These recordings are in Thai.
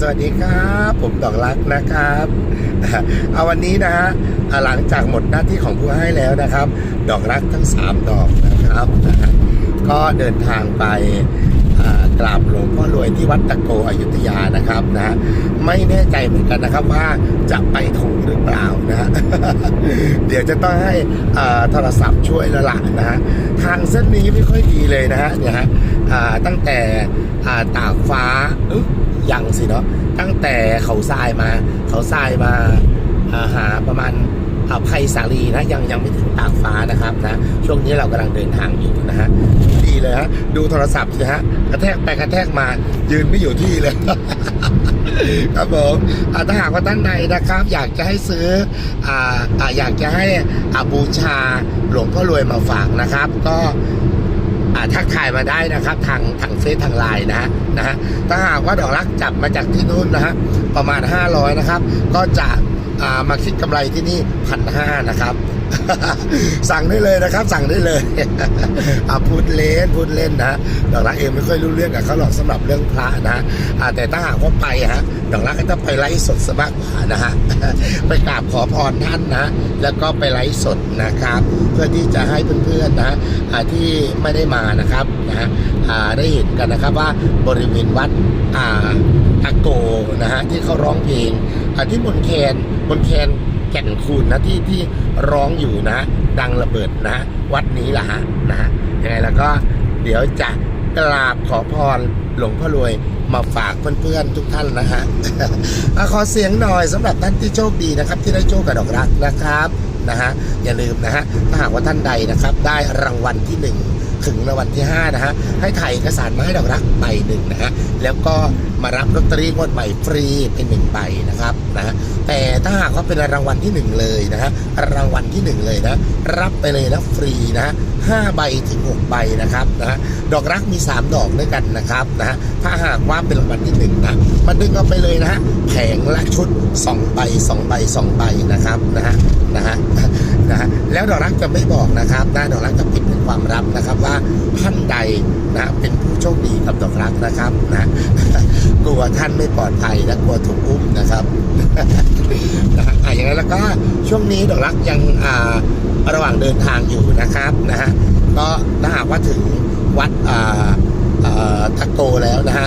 สวัสดีครับ ผมดอกรักนะครับ เอาวันนี้นะฮะหลังจากหมดหน้าที่ของผู้ให้แล้วนะครับ ดอกรักทั้ง 3 ดอกนะครับนะฮะก็เดินทางไปกราบหลวงพ่อรวยที่วัดตะโกอยุธยานะครับนะฮะไม่แน่ใจเหมือนกันนะครับว่าจะไปถูกหรือเปล่านะฮะเดี๋ยวจะต้องให้โทรศัพท์ช่วยล้วล่ะนะฮะทางเส้นนี้ไม่ค่อยดีเลยนะฮะเนี่ยฮะตั้งแต่ตากฟ้า ยังสิเนาะตั้งแต่เขาทรายมา เขาทรายมาาหาประมาณอ่าไพศาลีนะยังยังไม่ถึงตากฟ้านะครับนะช่วงนี้เรากำลังเดินทางอยู่นะฮะดีเลยฮะดูโทรศัพท์สิฮะกระแทกไปกระแทกมา ยืนไม่อยู่ที่เลย ครับผมถ้าหากว่าท่านใดนะครับ อยากจะให้ซื้ออ่าอยากจะให้อาบูชาหลวงพ่อรวยมาฝากนะครับ ก็ ทักทายมาได้นะครับ ทางทางเฟซทางไลน์นะฮะนะฮะถ้าหากว่าดอกรักจับมาจากที่นู่นนะฮะประมาณ 500 นะครับ ก็จะมาคิดกำไรที่นี่พันห้านะครับสั่งได้เลยนะครับ สั่งได้เลยอ่าพูดเล่นพูดเล่นนะดอกรักเองไม่ค่อยรู้เรื่องกับเขาหรอกสำหรับเรื่องพระนะอ่าแต่ถ้าหากว่าไปฮะดอกรักก็จะไปไลฟ์สดซะมากกว่านะฮะไปกราบขอพรท่านนะ แล้วก็ไปไลฟ์สดนะครับ เพื่อที่จะให้เพื่อนๆนะที่ไม่ได้มานะครับนะฮะได้เห็นกันนะครับว่าบริเวณวัดอ่าตะโกนะฮะที่เขาร้องเพลงที่มนแคนมนแคน ก่นคูณนะที่ที่ร้องอยู่นะ ดังระเบิดนะ วัดนี้แหละฮะนะฮะยังไงแล้วก็เดี๋ยวจะกราบขอพรหลวงพ่อรวยมาฝากเพื่อนๆทุกท่านนะฮะขอเสียงหน่อยสำหรับท่านที่โชคดีนะครับ ที่ได้โชคกับดอกรักนะครับนะฮะอย่าลืมนะฮะถ้าหากว่าท่านใดนะครับ ได้รางวัลที่หนึ่งถึงรางวัลที่ห้านะฮะให้ถ่ายเอกสารมาให้ดอกรักใบหนึ่งนะฮะแล้วก็ มารับลอตเตอรี่งวดใหม่ฟรีเป็นหนึ่งใบนะครับนะแต่ถ้าหากว่าเป็นรางวัลที่หนึ่งเลยนะฮะรางวัลที่หนึ่งเลยนะ รับไปเลยนะฟรีนะห้าใบถึงหกใบนะครับนะดอกรักมีสามดอกด้วยกันนะครับนะถ้าหากว่าเป็นรางวัลที่หนึ่งนะมาดึงเอาไปเลยนะฮะแผงละชุดสองใบสองใบสองใบนะครับนะฮะนะฮะ นะฮะแล้วดอกรักจะไม่บอกนะครับนะดอกรักจะปิดเป็นความลับนะครับว่าท่านใดนะเป็นผู้โชคดีกับดอกรักนะครับนะกลัวท่านไม่ปลอดภัยและกลัวถูกอุ้มนะครับนะอะอย่างนั้นแล้วก็ช่วงนี้ดอกรักยังอ่าระหว่างเดินทางอยู่นะครับนะฮะก็ถ้าหากว่าถึงวัดอ่าอ่าตะโกแล้วนะฮะ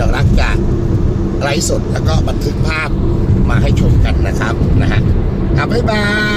ดอกรักจะไลฟ์สดแล้วก็บันทึกภาพมาให้ชมกันนะครับนะฮะอะบ๊ายบาย